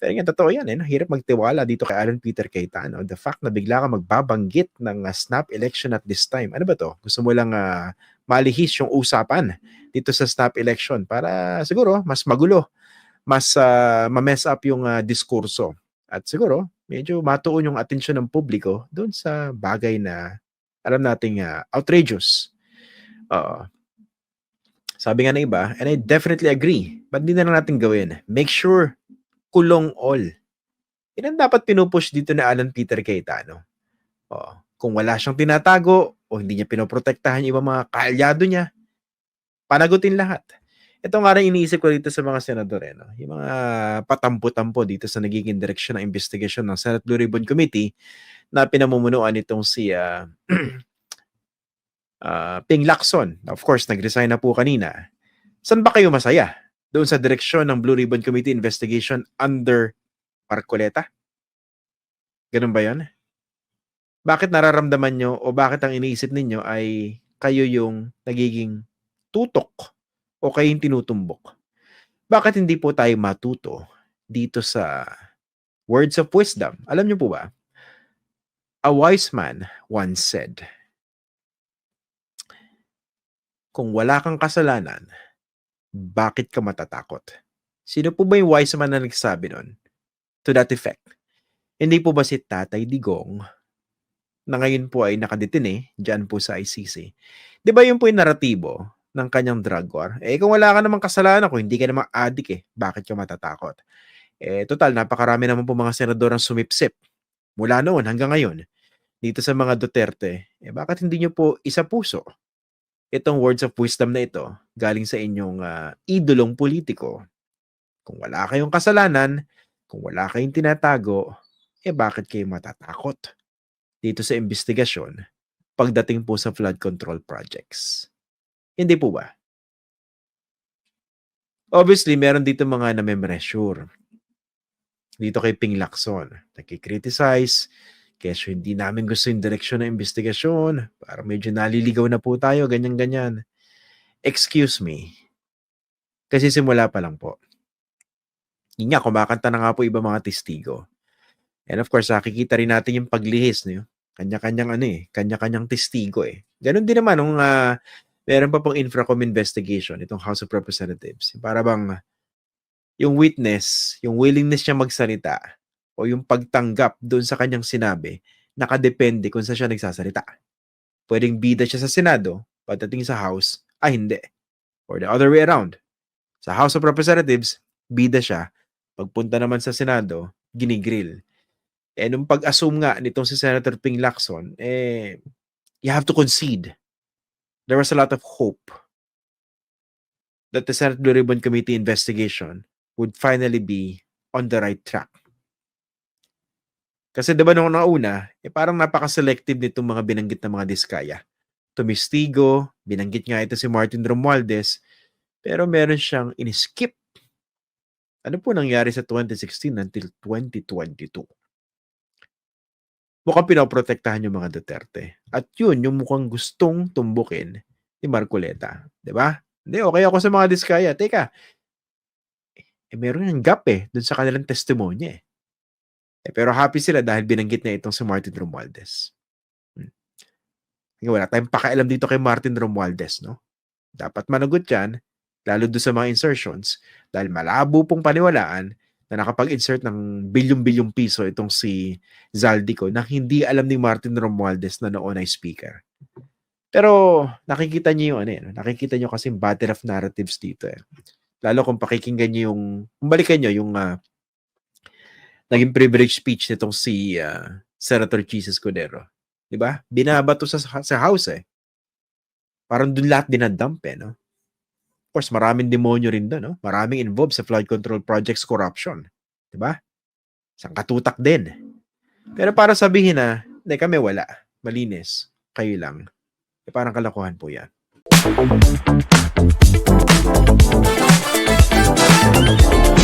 Pero nga totoo yan, eh, no? hirap magtiwala dito kay Alan Peter Cayetano. The fact na bigla ka magbabanggit ng uh, snap election at this time. Ano ba to? Gusto mo lang uh, malihis yung usapan dito sa snap election para siguro mas magulo, mas uh, ma-mess up yung uh, diskurso. At siguro, medyo matuon yung atensyon ng publiko doon sa bagay na alam nating uh, outrageous. Uh, sabi nga ng iba, and I definitely agree, but hindi na lang natin gawin. Make sure kulong all. Yan ang dapat pinupush dito na Alan Peter Cayetano. Oh, kung wala siyang tinatago o hindi niya pinoprotektahan yung ibang mga kaalyado niya, panagutin lahat. Ito nga rin iniisip ko dito sa mga senador, eh, no? yung mga patampo-tampo dito sa nagiging direksyon ng investigasyon ng Senate Blue Ribbon Committee na pinamumunuan itong si uh, uh, Ping Lacson. Of course, nag-resign na po kanina. San ba kayo masaya? Doon sa direksyon ng Blue Ribbon Committee investigation under Marcoleta? Ganun ba yan? Bakit nararamdaman nyo o bakit ang iniisip ninyo ay kayo yung nagiging tutok o kayo yung tinutumbok? Bakit hindi po tayo matuto dito sa words of wisdom? Alam nyo po ba? A wise man once said, kung wala kang kasalanan, bakit ka matatakot? Sino po ba yung wise man na nagsabi nun? To that effect. Hindi po ba si Tatay Digong na ngayon po ay nakadetine dyan po sa ICC? Di ba yun po yung naratibo ng kanyang drug war? Eh kung wala ka namang kasalanan, kung hindi ka namang adik eh, bakit ka matatakot? Eh total, napakarami naman po mga senador ang sumipsip mula noon hanggang ngayon dito sa mga Duterte. Eh bakit hindi nyo po isa puso itong words of wisdom na ito galing sa inyong uh, idolong politiko. Kung wala kayong kasalanan, kung wala kayong tinatago, eh bakit kayo matatakot dito sa investigasyon pagdating po sa flood control projects? Hindi po ba? Obviously, meron dito mga na-measure. Dito kay Ping Lacson, nagkikriticize, Kesyo hindi namin gusto yung direksyon ng investigasyon. Parang medyo naliligaw na po tayo, ganyan-ganyan. Excuse me. Kasi simula pa lang po. Yun nga, kumakanta na nga po iba mga testigo. And of course, nakikita rin natin yung paglihis. No? Kanya-kanyang ano eh, kanya-kanyang testigo eh. Ganon din naman nung uh, meron pa pong Infracom investigation, itong House of Representatives. Para bang yung witness, yung willingness niya magsalita, o yung pagtanggap doon sa kanyang sinabi, nakadepende kung saan siya nagsasalita. Pwedeng bida siya sa Senado, pagdating sa House, ay hindi. Or the other way around. Sa House of Representatives, bida siya. Pagpunta naman sa Senado, ginigrill. Eh, nung pag-assume nga nitong si Senator Ping Lacson, eh, you have to concede. There was a lot of hope that the Senate Blue Ribbon Committee investigation would finally be on the right track. Kasi 'di ba nung nauna, eh parang napaka-selective nitong mga binanggit na mga diskaya. Tumistigo, binanggit nga ito si Martin Romualdez, pero meron siyang in-skip. Ano po nangyari sa 2016 until 2022? Mukhang pinoprotektahan yung mga Duterte. At yun, yung mukhang gustong tumbukin ni Marcoleta. Ba? Hindi, okay ako sa mga diskaya. Teka, eh, meron yung gap eh, dun sa kanilang testimonya eh. Eh, pero happy sila dahil binanggit niya itong si Martin Romualdez. Hmm. Wala tayong pakialam dito kay Martin Romualdez, no? Dapat managot yan, lalo doon sa mga insertions, dahil malabo pong paniwalaan na nakapag-insert ng bilyong-bilyong piso itong si Zaldico na hindi alam ni Martin Romualdez na noon ay speaker. Pero nakikita niyo ano eh, nakikita niyo kasi battle of narratives dito eh. Lalo kung pakikinggan niyo yung, kung balikan niyo yung uh, naging privilege speech nitong si uh, Senator Jesus Cordero. 'Di ba? Binabato sa sa house eh. Parang doon lahat dinadump eh, no? Of course, maraming demonyo rin doon, no? Maraming involved sa flood control projects corruption. 'Di ba? Sang katutak din. Pero para sabihin na, hindi kami wala. Malinis. Kayo lang. Eh, parang kalokohan po yan. Thank you.